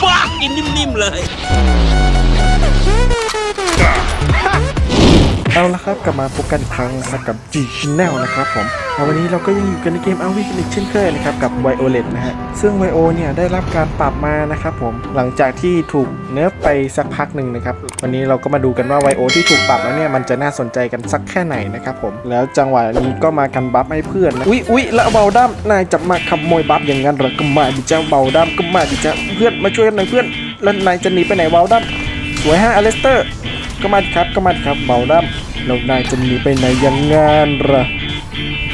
ฟ้ากินนิ่มๆเลย เอาละครับกลับมาพบกันอีกครั้งนะครับกับ G Channel นะครับผม ววันนี้เราก็ยังอยู่กันในเกมอาวิกันอีกเช่นเคยนะครับกับ Violet นะฮะ ซึ่ง Vio เนี่ยได้รับการปรับมานะครับผม หลังจากที่ถูกเนิร์ฟไปสักพักหนึ่งนะครับ วันนี้เราก็มาดูกันว่า Vio ที่ถูกปรับแล้วเนี่ยมันจะน่าสนใจกันสักแค่ไหนนะครับผม แล้วจังหวะนี้ก็มากันบัฟให้เพื่อนนะ อุ๊ยอุ๊ยแล้วเบาดั้มนายจะมาขโมยบัฟอย่างนั้นเหรอก็มาดิจ้าเบาดั้มก็มาดิจ้าเพื่อนมาช่วยกันหน่อยเพื่อน แล้วนายจะหนีไปไหนเบาดั้มสวยฮะอเลสเตอร์ ก็มาดิครับก็มาดิครับเบาดั้มแล้วนายจะหนีไปไหนอยังงานหรอ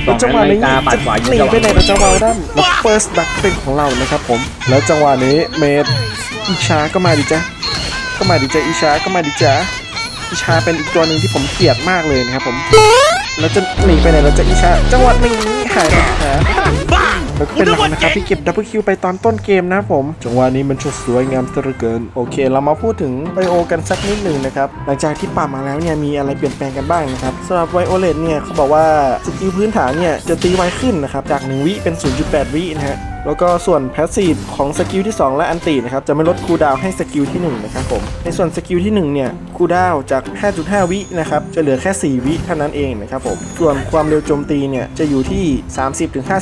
แล้วจังหวะนี้สองนาฬิกาปัดขวาจะหนีไปไหนนะจังหวะด้านแล้วเฟิร์สดักเป็นของเรานะครับผม แล้วจังหวะนี้เมดอิชาก็มาดิจ้ะก็มาดิจ้ะอิชาก็มาดิจ้ะอิชาเป็นอีกตัวหนึ่งที่ผมเกลียดมากเลยนะครับผมแล้วจะหนีไปไหนเราจะอิชาจังหวะนี้หายไปหาบ้าแล้วก็เป็นเรานะครับที่เก็บดับเบิลคิวไปตอนต้นเกมนะครับผมจังหวะนี้มันช่างสวยงามซะเหลือเกิน โอเค เรามาพูดถึงไบโอกันสักนิดหนึ่งนะครับ หลังจากที่ปรับมาแล้วเนี่ยมีอะไรเปลี่ยนแปลงกันบ้างนะครับสำหรับไวโอเลตเนี่ยเขาบอกว่าสกิลพื้นฐานเนี่ยจะตีไวขึ้นนะครับจาก 1 วิเป็น 0.8 วินะฮะแล้วก็ส่วนแพสซีฟของสกิลที่ 2 และอันตีนะครับ จะไม่ลดคูลดาวน์ให้สกิลที่1นะครับผม ในส่วนสกิลที่ 1 เนี่ยคูลดาวน์จาก 5.5 วินะครับ จะเหลือแค่ 4 วิเท่านั้นเองนะครับผม ส่วนความเร็วโจมตีเนี่ย จะอยู่ที่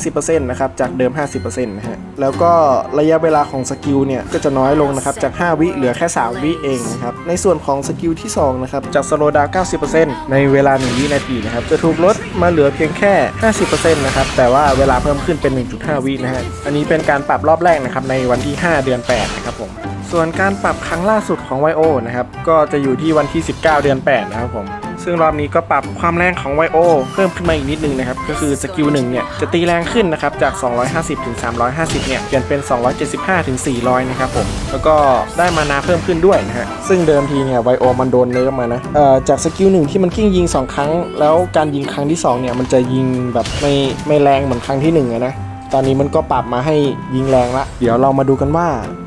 30-50%นะครับจากเดิม 50%นะฮะ แล้วก็ระยะเวลาของสกิลเนี่ย ก็จะน้อยลงนะครับ จาก 5 วิเหลือแค่ 3 วิเองนะครับ ในส่วนของสกิลที่ 2 นะครับ จากสโลดาว 90%ในเวลา 1 วินาทีนะครับ จะถูกลดมาเหลือเพียงแค่ 50%นะครับ แต่ว่าเวลาเพิ่มขึ้นเป็น 1.5 วินะฮะ อันนี้เป็นการปรับรอบแรกนะครับ ในวันที่ 5 เดือน 8 นะครับผม ส่วนการปรับครั้งล่าสุดของ YO นะครับ ก็จะอยู่ที่วันที่ 19 เดือน 8 นะครับผม ซึ่งรอบนี้ก็ปรับความแรงของ YO เพิ่มขึ้นมาอีกนิดนึงนะครับ ก็คือสกิล1เนี่ยจะตีแรงขึ้นนะครับ จาก 250 ถึง 350 เนี่ย เปลี่ยนเป็น 275 ถึง 400 นะครับผม แล้วก็ได้มานาเพิ่มขึ้นด้วยนะฮะ ซึ่งเดิมทีเนี่ย YO มันโดนเนิร์ฟมานะ เอ่อ จากสกิล1ที่มันกิ้งยิง 2 ครั้ง แล้วการยิงครั้งที่ 2 เนี่ยมันจะยิงแบบไม่ไม่แรงเหมือนครั้งที่1อะนะตอนนี้มันก็ปรับมาให้ยิงแรงละ เดี๋ยวเรามาดูกันว่า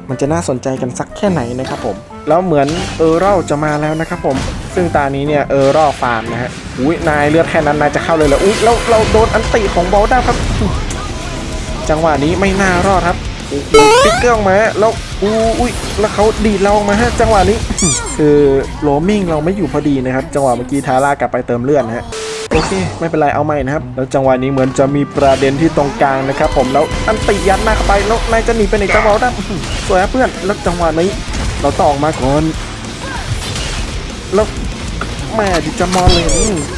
มันจะน่าสนใจกันสักแค่ไหนนะครับผม แล้วเหมือนเออร์เรลจะมาแล้วนะครับผม ซึ่งตานี้เนี่ยเออร์เรลฟาร์มนะฮะ อุ้ยนายเลือดแค่นั้นนายจะเข้าเลยเหรอ อุ้ยเราเราโดนอันติของบอลด้าครับ จังหวะนี้ไม่น่ารอดครับปิกเกอร์ออกมาแล้วอุ้ยแล้วเขาดีดเราออกมาฮะจังหวะนี้ คือโรมิงเราไม่อยู่พอดีนะครับ จังหวะเมื่อกี้ทาร่ากลับไปเติมเลือดนะฮะโอเค ไม่เป็นไรเอาใหม่นะครับ แล้วจังหวะนี้เหมือนจะมีประเด็นที่ตรงกลางนะครับผมแล้วอันติยัดหน้าเข้าไปแล้วนายจะหนีไปไหนจังหวะนั้นสวยครับเพื่อนแล้วจังหวะนี้ เราต้องออกมาก่อนแล้วแม่ดิจะมอนเลย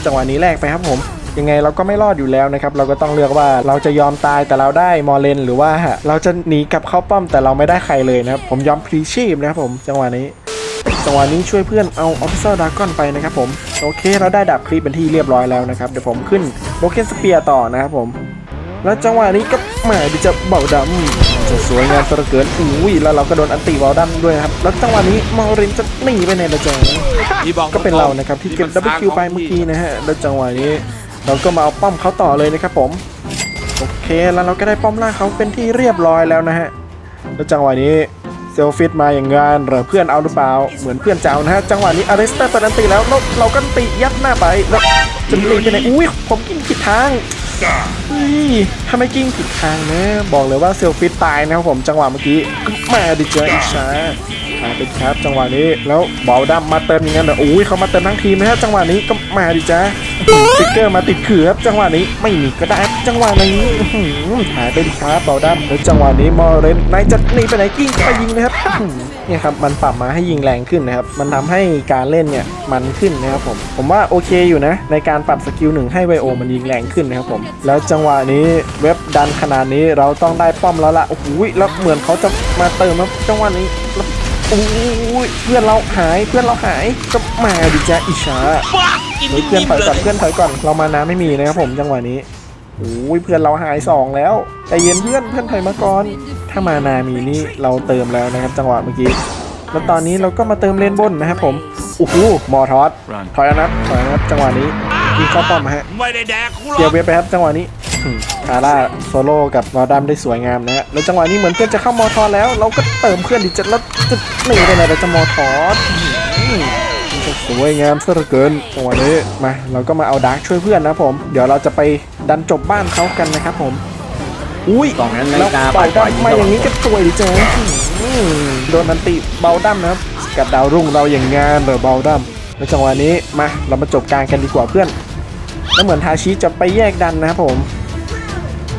จังหวะนี้แรกไปครับผมยังไงเราก็ไม่รอดอยู่แล้วนะครับ เราก็ต้องเลือกว่าเราจะยอมตายแต่เราได้มอเลนหรือว่าเราจะหนีกลับเข้าป้อมแต่เราไม่ได้ใครเลยนะครับ ผมยอมพลีชีพนะครับผมจังหวะนี้ จังหวะนี้ช่วยเพื่อนเอาออฟฟิเซอร์ดากอนไปนะครับผมโอเค เราได้ดาบคลิปเป็นที่เรียบร้อยแล้วนะครับเดี๋ยวผมขึ้นโบเกนสเปียร์ต่อนะครับผม แล้วจังหวะนี้ก็แหมดิจะเบาดำจะ สวยงามสระเกินอุ้ยแล้วเราก็โดนอันติเบาดำด้วยนะครับ แล้วจังหวะนี้มอรินจะหนีไปไหนละจ๊ะพี่บอกก็เป็นเรานะครับที่เก็บดับเบิลคิวไปเมื่อกี้นะฮะ แล้วจังหวะนี้เราก็มาเอาป้อมเขาต่อเลยนะครับผม โอเคแล้วเราก็ได้ป้อมล่างเขาเป็นที่เรียบร้อยแล้วนะฮะ แล้วจังหวะนี้เซลฟิตมาอย่างงานเหรอเพื่อนเอาหรือเปล่า เหมือนเพื่อนจะเอานะฮะ จังหวะนี้อาริสเตอร์เปิดอันตีแล้วแล้วเราก็ตียัดหน้าไปแล้วจะตีไปไหนอุ้ยผมกินผิดทาง เฮ้ยทำไมกิ้งผิดทางนะ บอกเลยว่าเซลฟิตตายนะครับผมจังหวะเมื่อกี้แมาดิเจออิชา หายไปครับจังหวะนี้แล้วบอลดัมมาเติมอย่างนั้นเหรออุ้ยเขามาเติมทั้งทีมนะฮะจังหวะนี้ก็มาดิจ้าสติ๊กเกอร์มาติดเขือครับจังหวะนี้ไม่มีก็ได้จังหวะนี้หายไปดิครับบอลดัมแล้วจังหวะนี้มอร์เรนนายจะหนีไปไหนกิ้งไปยิงนะครับเนี่ยครับมันปรับมาให้ยิงแรงขึ้นนะครับมันทำให้การเล่นเนี่ยมันขึ้นนะครับผมผมว่าโอเคอยู่นะ ในการปรับสกิลหนึ่งให้ไวโอมันยิงแรงขึ้นนะครับผมแล้วจังหวะนี้เว็บดันขนาดนี้เราต้องได้ป้อมแล้วล่ะโอ้โหแล้วเหมือนเขาจะมาเติมครับจังหวะนี้ อุ้ยเพื่อนเราหายเพื่อนเราหายก็มาดิจ้าอิชาบ้ากินเฮ้ยเพื่อนนิ่มถอยๆเลก่อนยเพื่อนถอยก่อนเรามาน้ำไม่มีนะครับผมจังหวะนี้อุ้ยเพื่อนเราหายสองแล้วใจเย็นเพื่อนเพื่อนถอยมาก่อนถ้ามานามีนี่เราเติมแล้วนะครับ จังหวะเมื่อกี้แล้วตอนนี้เราก็มาเติมเลนบนนะครับผมโอ้โหมอทอสถอยแล้วนะถอยแล้วนะครับจังหวะนี้ยิงเข้าป้อมมาฮะไม่ได้แดกกูหรเกียอร์กเวฟไปครับจังหวะนี้อืม คาร่าโซโล่กับนอร์ดัมได้สวยงามนะฮะแล้วจังหวะนี้เหมือนเพื่อนจะเข้ามอทอแล้ว เราก็เติมเพื่อนดิจะแล้วจะหนีไปไหนเราจะมอทออืมชสวยงามซะเหลือเกินจังหวะนี้มาเราก็มาเอาดาร์กช่วยเพื่อนนะผม เดี๋ยวเราจะไปดันจบบ้านเขากันนะครับผมอุ้ยกล่องนั้นนาแล้ฬิวกาเบาปล่อยดั้มมาอย่างนี้ก็สวยดิเจ๊โดนนันติเบาดั้มนะครับสกัดดาวรุ่งเราอย่างงานเหรอเบาดั้มในจังหวะนี้มาเรามาจบกลางกันดีกว่าเพื่อนแล้วเหมือนทาชิจะไปแยกดันนะครับผม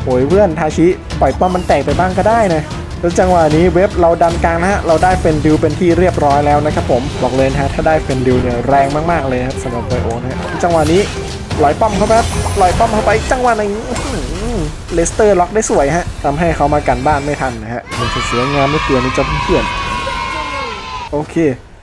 โอ้ยเพื่อนทาชิปล่อยป้อมมันแตกไปบ้างก็ได้นะแล้วจังหวะนี้เว็บเราดันกลางนะฮะเราได้เฟนดิวเป็นที่เรียบร้อยแล้วนะครับผมบอกเลยนะฮะถ้าได้เฟนดิวเนี่ยแรงมากๆเลยครับสำหรับไบโอนะฮะจังหวะนี้ลอยป้อมเข้าไปครับลอยป้อมเข้าไปจังหวะนี้อื้อหือเลสเตอร์ล็อกได้สวยฮะทำให้เขามากันบ้านไม่ทันนะฮะมันจะสวยงามไม่เกินนจ๊ะเพื่อนโอเค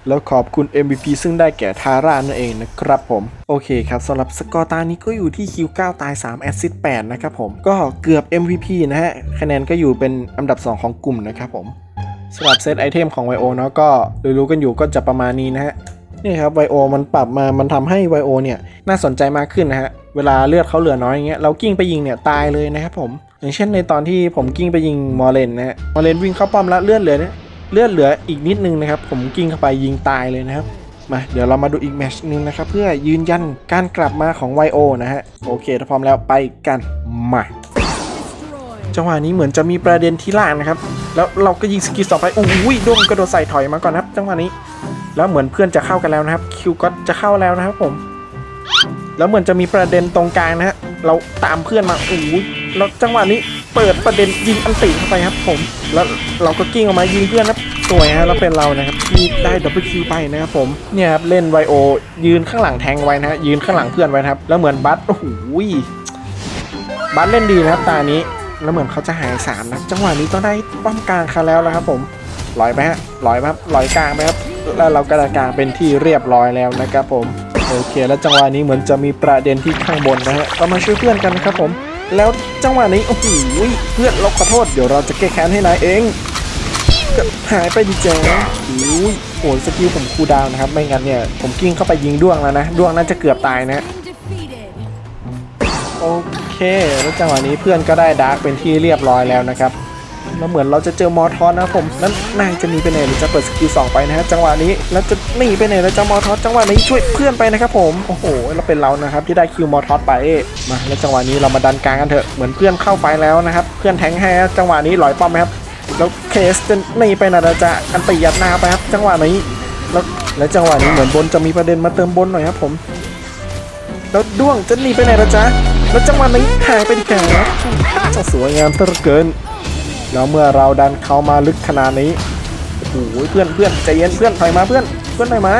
แล้วขอบคุณ MVP ซึ่งได้แก่ทาร่านั่นเองนะครับผม โอเคครับสำหรับสกอร์ตานี้ก็อยู่ที่คิว9ตาย 3 แอสซิสต์8นะครับผม ก็เกือบ MVP นะฮะ คะแนนก็อยู่เป็นอันดับ 2 ของกลุ่มนะครับผมสำหรับเซตไอเทมของไวโอเนาะก็รู้ๆกันอยู่ก็จะประมาณนี้นะฮะนี่ครับไวโอมันปรับมามันทำให้ไวโอเนี่ยน่าสนใจมากขึ้นนะฮะเวลาเลือดเขาเหลือน้อยอย่างเงี้ยเรากิ้งไปยิงเนี่ยตายเลยนะครับผม อย่างเช่นในตอนที่ผมกิ้งไปยิงมอร์เลนนะฮะมอร์เลนวิ่งเข้าป้อมแล้วเลือดเหลือเนี่ย เลือดเหลืออีกนิดนึงนะครับ ผมกิ้งเข้าไปยิงตายเลยนะครับมาเดี๋ยวเรามาดูอีกแมชหนึงนะครับเพื่อยืนยันการกลับมาของไวโอนะฮะโอเคถ้าพร้อมแล้วไปกันมาจังหวะนี้เหมือนจะมีประเด็นที่ล่างนะครับ แล้วเราก็ยิงสกิลต่อไปอุ้ยด้วงกระโดดใส่ถอยมาก่อนนะครับ จังหวะนี้ แล้วเหมือนเพื่อนจะเข้ากันแล้วนะครับคิวก็จะเข้าแล้วนะครับผม แล้วเหมือนจะมีประเด็นตรงกลางนะฮะเราตามเพื่อนมาอู้ยแล้วจังหวะนี้ เปิดประเด็นยิงอันติเข้าไปครับผม แล้วเราก็กิ้งออกมายิงเพื่อนนะครับสวยฮะแล้วเป็นเรานะครับที่ได้ดับเบิลคิวไปนะครับผมเนี่ยครับเล่นไวโอยืนข้างหลังแทงไว้นะฮะยืนข้างหลังเพื่อนไว้ครับ แล้วเหมือนบัสโอ้โหบัสเล่นดีนะครับตานี้แล้วเหมือนเขาจะหายสามนะจังหวะนี้ต้องได้ป้อมกลางเขาแล้วนะครับผมลอยไปฮะลอยไปครับลอยกลางไปครับแล้วเรากระกลางเป็นที่เรียบร้อยแล้วนะครับผมโอเค แล้วจังหวะนี้เหมือนจะมีประเด็นที่ข้างบนนะฮะก็มาช่วยเพื่อนกันนะครับผม แล้วจังหวะนี้โอ้โหเพื่อนเราขอโทษเดี๋ยวเราจะแก้แค้นให้นายเองหายไปดีแจอุ้ยโอ้สกิลผมคูดาวนะครับ ไม่งั้นเนี่ย ผมกิ้งเข้าไปยิงด้วงแล้วนะ ด้วงน่าจะเกือบตายนะ โอเค แล้วจังหวะนี้เพื่อนก็ได้ดาร์กเป็นที่เรียบร้อยแล้วนะครับ แล้วเหมือนเราจะเจอมอทอสนะผมนั้นนายจะหนีไปไหนหรือจะเปิดสกิลสองไปนะฮะจังหวะนี้แล้วจะหนีไปไหนแล้วจะมอทอสจังหวะนี้ช่วยเพื่อนไปนะครับผมโอ้โหแล้วเป็นเรานะครับที่ได้คิวมอทอสไปมาแล้วจังหวะนี้เรามาดันกลางกันเถอะเหมือนเพื่อนเข้าไฟแล้วนะครับเพื่อนแทงให้จังหวะนี้ลอยป้อมไหมครับแล้วเคสจะหนีไปไหนเราจะอันตียัดหน้าไปครับจังหวะนี้แล้วแล้วจังหวะนี้เหมือนบนจะมีประเด็นมาเติมบนหน่อยครับผม แล้วด้วงจะหนีไปไหนละจ๊ะ แล้วจังหวะนี้หายไปดีแก่จะสวยงามเหลือเกิน แล้วเมื่อเราดันเข้ามาลึกขนาดนี้โอ้โหเพื่อนเพื่อนใจเย็นเพื่อนถอยมาเพื่อนเพื่อนถอยมา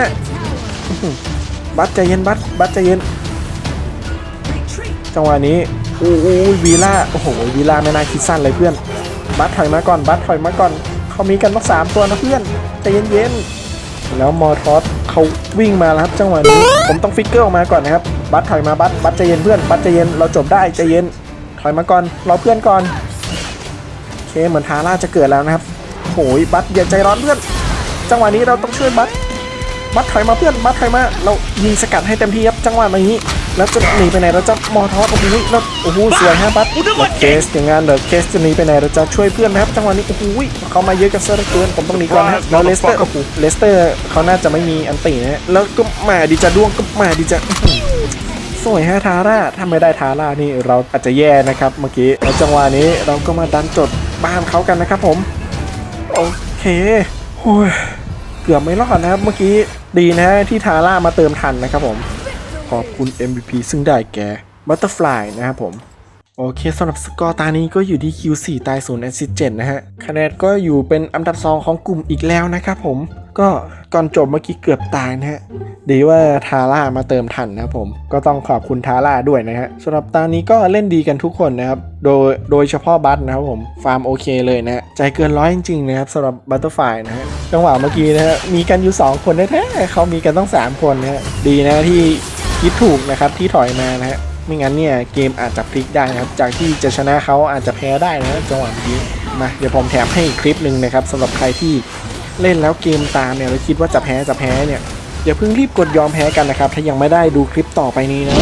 อื้อหือบัสใจเย็นบัสบัสใจเย็นจังหวะนี้โอ้โหวีล่าโอ้โหวีล่าไม่น่าคิดสั้นเลยเพื่อน บัสถอยมาก่อนบัสถอยมาก่อนเขามีกันต้องสามตัวนะเพื่อนใจเย็นๆแล้วมอทอสเขาวิ่งมาแล้วครับ จังหวะนี้ผมต้องฟิกเกอร์ออกมาก่อนนะครับ บัสถอยมาบัสบัสใจเย็นเพื่อน บัสใจเย็นเราจบได้ใจเย็นถอยมาก่อนรอเพื่อนก่อน เคเหมือนทาร่าจะเกิดแล้วนะครับโอ้ยบัสอย่าใจร้อนเพื่อน จังหวะนี้เราต้องช่วยบัสบัสถอยมาเพื่อนบัสถอยมา เรายิงสกัดให้เต็มที่ครับจังหวะนี้ แล้วจะหนีไปไหนเราจะมอทอสโอ้โหแล้วโอ้โหสวยฮะบัสแล้วเคสอย่างงั้นเดี๋ยวเคสจะหนีไปไหนเราจะช่วยเพื่อนนะครับ จังหวะนี้โอ้โหเขามาเยอะกันเสียเหลือเกินผมต้องหนีก่อนนะแล้วเลสเตอร์โอ้โหเลสเตอร์เขาน่าจะไม่มีอันตีนะฮะแล้วก็มาดีจะด้วงก็มาดีจะอื้อหือสวยฮะทาร่าถ้าไม่ได้ทาร่านี่เราอาจจะแย่นะครับเมื่อกี้แล้วจังหวะนี้เราก็มาดันจด บ้านเขากันนะครับผมโอเคโอ้ยเกือบไม่รอดนะครับเมื่อกี้ดีนะที่ทาร่ามาเติมทันนะครับผมขอบคุณ MVP ซึ่งได้แก่ Butterfly นะครับผม โอเคสำหรับสกอร์ตานี้ก็อยู่ที่ Q4 ตาย0 a s s i s 7นะฮะ คะแนนก็อยู่เป็นอันดับ 2 ของกลุ่มอีกแล้วนะครับผม ก็ก่อนจบเมื่อกี้เกือบตายนะฮะ ดีว่าทาร่ามาเติมทันนะครับผม ก็ต้องขอบคุณทาร่าด้วยนะฮะสำหรับตานี้ก็เล่นดีกันทุกคนนะครับ โดยโดยเฉพาะบัตนะครับผม ฟาร์มโอเคเลยนะฮะใจเกินร้อยจริงๆนะครับสำหรับบัตเตอร์ไฟนะฮะ จังหวะเมื่อกี้นะฮะ มีกันอยู่ 2 คนแท้ๆเขามีกันต้อง 3 คนนะฮะ ดีนะที่คิดถูกนะครับที่ถอยมานะฮะ ไม่งั้นเนี่ยเกมอาจจะพลิกได้นะครับ จากที่จะชนะเขาอาจจะแพ้ได้นะจังหวะนี้มาเดี๋ยวผมแถมให้คลิปหนึ่งนะครับสำหรับใครที่เล่นแล้วเกมตามเนี่ยแล้วคิดว่าจะแพ้จะแพ้เนี่ยอย่าเพิ่งรีบกดยอมแพ้กันนะครับ ถ้ายังไม่ได้ดูคลิปต่อไปนี้นะ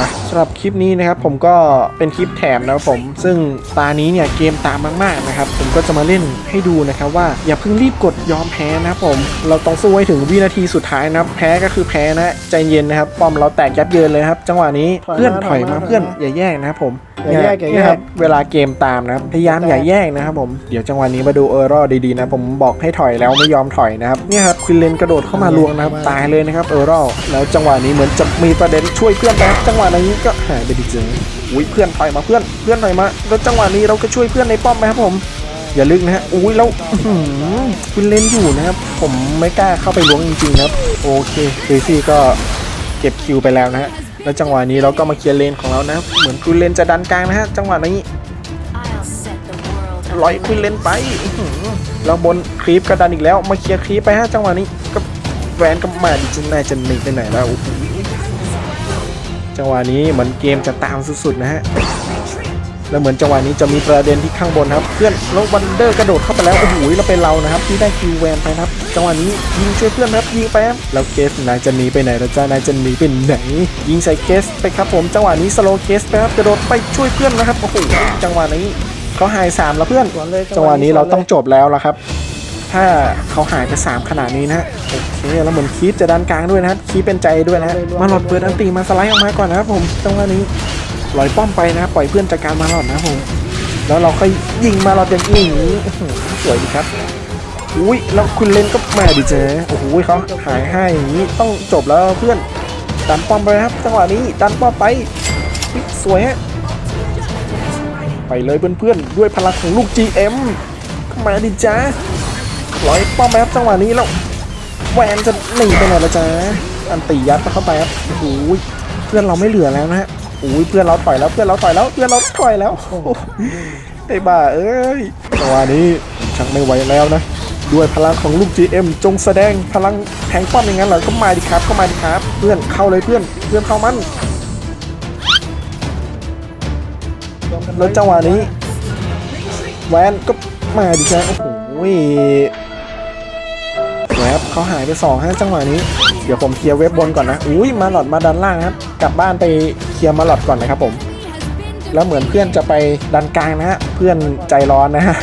มาสำหรับคลิปนี้นะครับผมก็เป็นคลิปแถมนะครับผม ซึ่งตานี้เนี่ยเกมตามมากๆนะครับผมก็จะมาเล่นให้ดูนะครับว่าอย่าเพิ่งรีบกดยอมแพ้นะครับผม เราต้องสู้ให้ถึงวินาทีสุดท้ายนะครับแพ้ก็คือแพ้นะใจเย็นนะครับป้อมเราแตกยับเยินเลยครับจังหวะนี้เพื่อนถอยมาเพื่อนอย่าแยกนะครับผมอย่าแยกอย่าแยกเนี่ยครับเวลาเกมตามนะครับพยายามอย่าแยกนะครับผมเดี๋ยวจังหวะนี้มาดูเออร์รอดีๆนะผมบอกให้ถอยแล้วไม่ยอมถอยนะครับเนี่ยครับควินเลนกระโดดเข้ามาลวงนะครับตายเลยนะครับเออร์รอแล้วจังหวะนี้เหมือนจะมีประเด็นช่วยเพื่อนแป๊บจังหวะะนี้ก็หายไปดิจึงอุ้ยเพื่อนถอยมาเพื่อนเพื่อนถอยมาแล้วจังหวะนี้เราก็ช่วยเพื่อนในป้อมนะครับผมอย่าลึกนะฮะอุ้ยแล้วคุณเล่นอยู่นะครับ ผมไม่กล้าเข้าไปล้วงจริงๆครับ โอเคเดซี่ก็เก็บคิวไปแล้วนะฮะแล้วจังหวะนี้เราก็มาเคลียร์เลนของเรานะครับเหมือนคุณเลนจะดันกลางนะฮะจังหวะนี้ลอยคุณเลนไปแล้วบนครีปก็ดันอีกแล้ว มาเคลียร์ครีปไปฮะจังหวะนี้ก็แหวนก็มาดิจินน่าจะหนีไปไหนแล้ว จังหวะนี้เหมือนเกมจะตามสุดๆนะฮะแล้วเหมือนจังหวะนี้จะมีประเด็นที่ข้างบนครับ เพื่อนแล้ววันเดอร์กระโดดเข้าไปแล้วโอ้โหแล้วเป็นเรานะครับ ที่ได้คิวแวนไปนะครับจังหวะนี้ยิงช่วยเพื่อนนะครับยิงไปครับแล้วเคสนายจะหนีไปไหนแล้วจ้านายจะหนีไปไหน ยิงใส่เคสไปครับผมจังหวะนี้สโลเคสไปครับกระโดดไปช่วยเพื่อนนะครับโอ้โหจังหวะนี้เขาหายสามแล้วเพื่อนสวนเลยจังหวะนี้เราต้องจบแล้วละครับ ถ้าเขาหายไป 3 ขนาดนี้นะโอเคแล้วเหมือนคีปจะด้านกลางด้วยนะครับคีปเป็นใจด้วยนะมาหลอดเปิดอันตีมาสไลด์ออกมาก่อนนะครับผมจังหวะนี้ลอยป้อมไปนะปล่อยเพื่อนจัดการมาหลอดนะผมแล้วเราค่อยยิงมาหลอดอย่างนี้สวยดีครับอุ้ยแล้วคุณเล่นก็มาดิเจโอ้โหเขาหายให้อย่างนี้ต้องจบแล้วเพื่อนดันป้อมไปครับจังหวะนี้ดันป้อมไปสวยฮะไปเลยเพื่อนๆด้วยพลังของลูก GM เข้ามาดิจ้า ร้อยป้อมไปครับจังหวะนี้แล้วแหวนจะหนีไปไหนละจ๊ะอันตียัดเข้าไปครับโอ้โหเพื่อนเราไม่เหลือแล้วนะฮะโอ้ยเพื่อนเราถอยแล้วเพื่อนเราถอยแล้วเพื่อนเราถอยแล้วไอ้บ้าเอ้ยจังหวะนี้ชักไม่ไหวแล้วนะด้วยพลังของลูก GM จงแสดงพลังแทงป้อมอย่างนั้นเหรอก็มาดิครับก็มาดิครับ เพื่อนเข้าเลยเพื่อนเพื่อนเข้ามันแล้วจังหวะนี้แวนก็มาดิจ้ะโอ้โห แวบเขาหายไป2ฮะจังหวะนี้ เดี๋ยวผมเคลียร์เว็บบนก่อนนะ อุ้ยมาหลอดมาดันล่างครับ กลับบ้านไปเคลียร์มาหลอดก่อนนะครับผม แล้วเหมือนเพื่อนจะไปดันกลางนะฮะ เพื่อนใจร้อนนะฮะ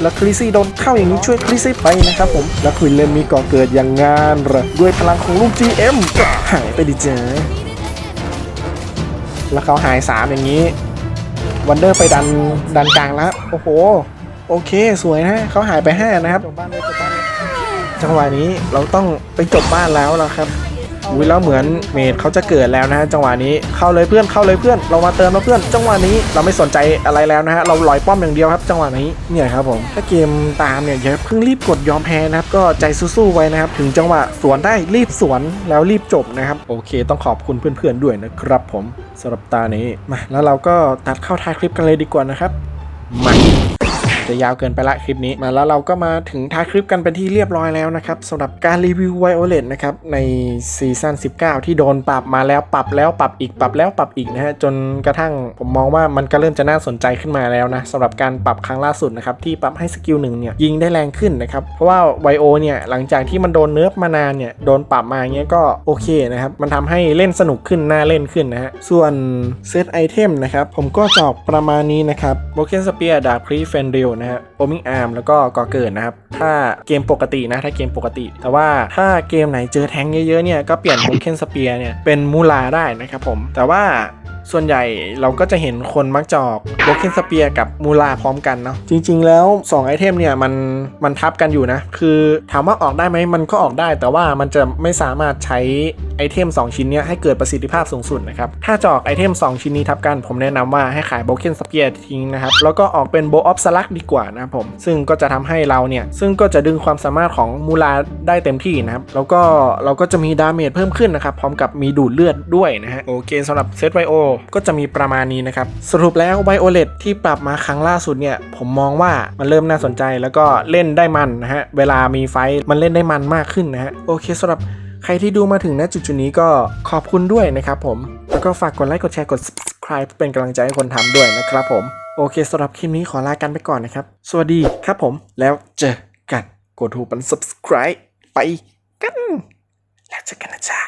แล้วคริซี่โดนเข้าอย่างนี้ช่วยคริซี่ไปนะครับผม แล้วควินเลนมีก่อเกิดอย่างงานเหรอด้วยพลังของลูก GM ก็หายไปดิเจแล้วเขาหาย3อย่างนี้วันเดอร์ไปดันดันกลางแล้ว โอ้โห โอเคสวยนะเขาหายไป 5 นะครับ จังหวะนี้เราต้องไปจบบ้านแล้วล่ะครับอุ้ยแล้วเหมือนเมดเขาจะเกิดแล้วนะฮะจังหวะนี้เข้าเลยเพื่อนเข้าเลยเพื่อน เรามาเติมแล้วเพื่อน จังหวะนี้เราไม่สนใจอะไรแล้วนะฮะเราลอยป้อมอย่างเดียวครับ จังหวะนี้เนี่ยครับผมถ้าเกมตามเนี่ยอย่าเพิ่งรีบกดยอมแพ้นะครับก็ใจสู้ๆไว้นะครับถึงจังหวะสวนได้รีบสวนแล้วรีบจบนะครับโอเค ต้องขอบคุณเพื่อนๆด้วยนะครับ ผมสำหรับตานี้มาแล้วเราก็ตัดเข้าท้ายคลิปกันเลยดีกว่านะครับมา จะยาวเกินไปละคลิปนี้มาแล้วเราก็มาถึงท้ายคลิปกันเป็นที่เรียบร้อยแล้วนะครับสำหรับการรีวิว Violet นะครับในซีซั่น19 ที่โดนปรับมาแล้วปรับแล้วปรับอีกปรับแล้วปรับอีกนะฮะจนกระทั่งผมมองว่ามันก็เริ่มจะน่าสนใจขึ้นมาแล้วนะสำหรับการปรับครั้งล่าสุดนะครับที่ปรับให้สกิลหนึ่งเนี่ยยิงได้แรงขึ้นนะครับเพราะว่าไวโอเนี่ยหลังจากที่มันโดนเนิร์ฟมานานเนี่ยโดนปรับมาเงี้ยก็โอเคนะครับมันทำให้เล่นสนุกขึ้นน่าเล่นขึ้นนะฮะส่วนเซตไอเทมนะครับผมก็จออกประมาณนี้นะครับโบเคนสเปียร์ดาร์ครีเฟนเดลนะฮะโอมิงอาร์มแล้วก็กอเกิดนะครับถ้าเกมปกตินะถ้าเกมปกติ แต่ว่าถ้าเกมไหนเจอแทงเยอะๆเนี่ยก็เปลี่ยนโมเคนสเปียร์เนี่ยเป็นมูลาได้นะครับผมแต่ว่า ส่วนใหญ่เราก็จะเห็นคนมักจออกโบเคนสเปียร์กับมูลาพร้อมกันเนาะจริง ๆ แล้ว 2 ไอเทมเนี่ยมันมันทับกันอยู่นะ คือถามว่าออกได้ไหมมันก็ออกได้ แต่ว่ามันจะไม่สามารถใช้ไอเทม 2 ชิ้นเนี้ยให้เกิดประสิทธิภาพสูงสุดนะครับ ถ้าจอกไอเทม 2 ชิ้นนี้ทับกัน ผมแนะนำว่าให้ขายโบเคนสเปียร์ทิ้งนะครับ แล้วก็ออกเป็นโบออฟสลักดีกว่านะผม ซึ่งก็จะทำให้เราเนี่ย ซึ่งก็จะดึงความสามารถของมูลาได้เต็มที่นะครับ แล้วก็เราก็จะมีดาเมจเพิ่มขึ้นนะครับ พร้อมกับมีดูดเลือดด้วยนะฮะ โอเคสำหรับเซตไวโอก็จะมีประมาณนี้นะครับ สรุปแล้วไวโอเลตที่ปรับมาครั้งล่าสุดเนี่ย ผมมองว่ามันเริ่มน่าสนใจแล้วก็เล่นได้มันนะฮะ เวลามีไฟมันเล่นได้มันมากขึ้นนะฮะ โอเคสำหรับใครที่ดูมาถึงณจุดๆนี้ก็ขอบคุณด้วยนะครับผม แล้วก็ฝากกดไลค์กดแชร์กด subscribe เป็นกำลังใจให้คนทำด้วยนะครับผม โอเคสำหรับคลิปนี้ขอลากันไปก่อนนะครับ สวัสดีครับผม แล้วเจอกัน กดถูกปัน subscribe ไปกัน แล้วเจอกันนะจ๊ะ